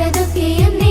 പഠിച്ചതൊക്കെയും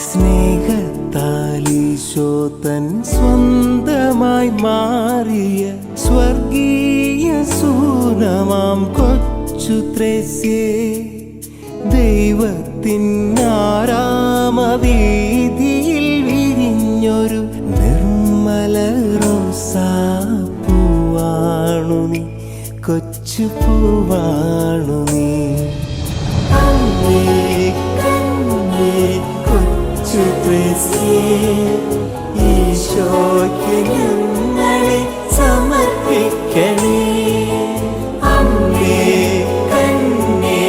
സ്നേഹത്താലീശോതൻ സ്വന്തമായി മാറിയ സ്വർഗീയ സൂനമാം കൊച്ചു ത്രേസ്യേ. ദൈവത്തിൻ ആരാമവേദിയിൽ വിരിഞ്ഞൊരു നിർമ്മല റോസാപ്പൂവാണു നീ. കൊച്ചു പൂവാണു നീ. അങ്ങേ ഈശോയ്ക്ക് ഞങ്ങളെ സമർപ്പിക്കണേ അമ്മേ കണ്ണേ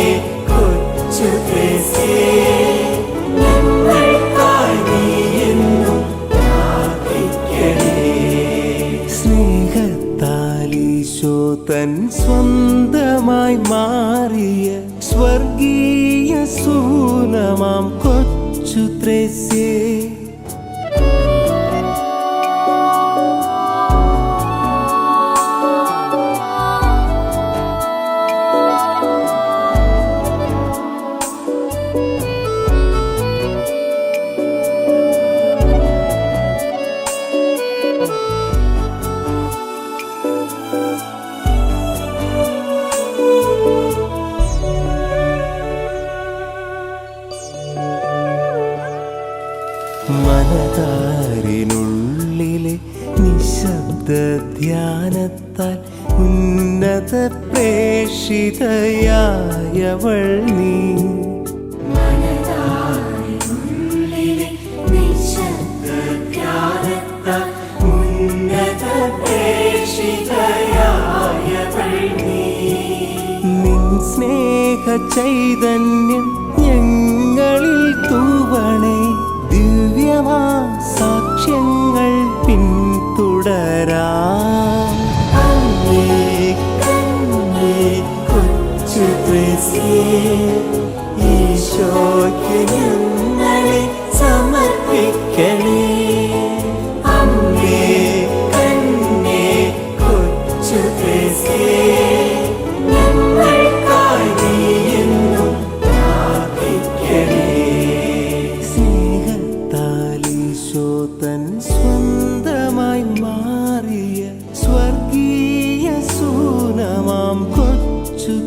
കൊച്ചു സ്നേഹത്താലീശോ തൻ സ്വന്തമായി മാറിയ സ്വർഗീയ സൂനമാം കൊച്ചു 8, 13. മനതാരിനുള്ളിലെ നിശബ്ദ ധ്യാനത്താൽ ഉന്നത പ്രേഷിതയായവൾ നീ. സ്നേഹ ചൈതന്യ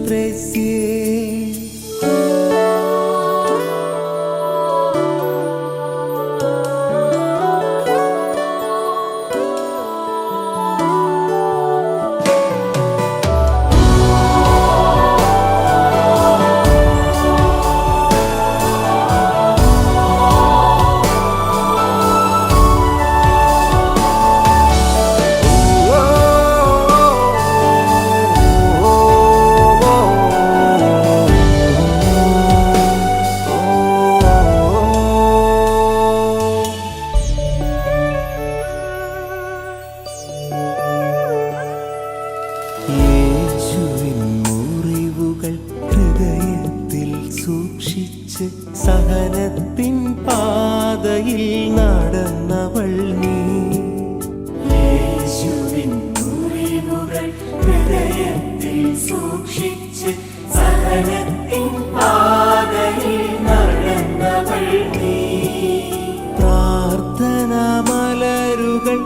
tres സഹനത്തിൻ പാതയിൽ നടന്നവൾ നീ. പാതയിൽ നടന്നവൾ നീ. പ്രാർത്ഥന മലരുകൾ